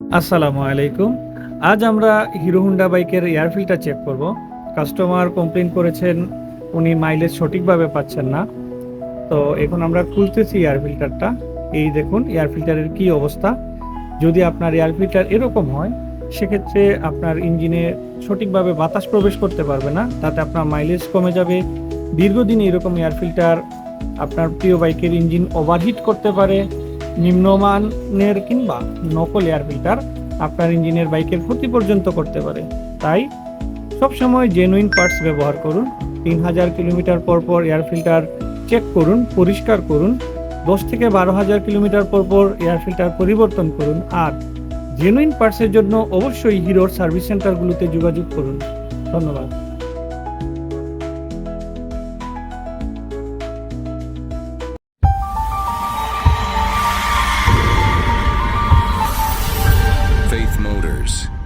আসসালামু আলাইকুম। আজ আমরা হিরো হুন্ডা বাইকের এয়ার ফিল্টার চেক করব। কাস্টমার কমপ্লেন করেছেন, উনি মাইলেজ সঠিকভাবে পাচ্ছেন না। তো এখন আমরা খুলতেছি এয়ার ফিল্টারটা এই দেখুন এয়ার ফিল্টারের কি অবস্থা। যদি আপনার এয়ার ফিল্টার এরকম হয়, সেক্ষেত্রে আপনার ইঞ্জিনে সঠিকভাবে বাতাস প্রবেশ করতে পারবে না। তাতে আপনার মাইলেজ কমে যাবে। দীর্ঘদিন এরকম এয়ার ফিল্টার আপনার প্রিয় বাইকের ইঞ্জিন ওভারহিট করতে পারে। নিম্নমানের কিংবা নকল এয়ার ফিল্টার আপনার ইঞ্জিনের বাইকের ক্ষতি পর্যন্ত করতে পারে। তাই সবসময় জেনুইন পার্টস ব্যবহার করুন তিন হাজার কিলোমিটার পর পর এয়ার ফিল্টার চেক করুন, পরিষ্কার করুন, দশ থেকে বারো হাজার কিলোমিটার পর পর এয়ার ফিল্টার পরিবর্তন করুন আর জেনুইন পার্টসের জন্য অবশ্যই হিরোর সার্ভিস সেন্টারগুলোতে যোগাযোগ করুন। ধন্যবাদ। years.